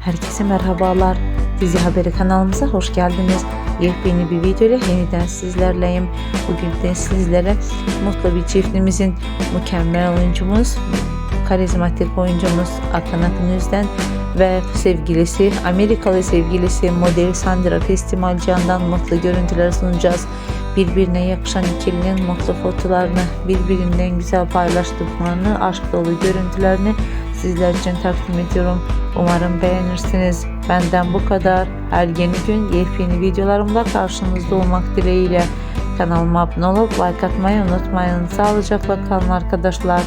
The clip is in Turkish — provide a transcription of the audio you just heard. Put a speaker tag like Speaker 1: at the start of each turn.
Speaker 1: Herkese merhabalar. Dizi Haberi kanalımıza hoş geldiniz. Yepyeni bir video ile yeniden sizlerleyim. Bugün de sizlere mutlu bir çiftimizin mükemmel oyuncumuz, karizmatik oyuncumuz Akın Akın Özden ve sevgilisi, Amerikalı sevgilisi model Sandra Festival Can'dan mutlu görüntüler sunacağız. Birbirine yakışan ikilinin mutlu fotolarını, birbirinden güzel paylaştıklarını, aşk dolu görüntülerini sizler için takdim ediyorum. Umarım beğenirsiniz. Benden bu kadar. Her yeni gün yepyeni videolarımla karşınızda olmak dileğiyle. Kanalıma abone olup like atmayı unutmayın. Sağlıcakla kalın arkadaşlar.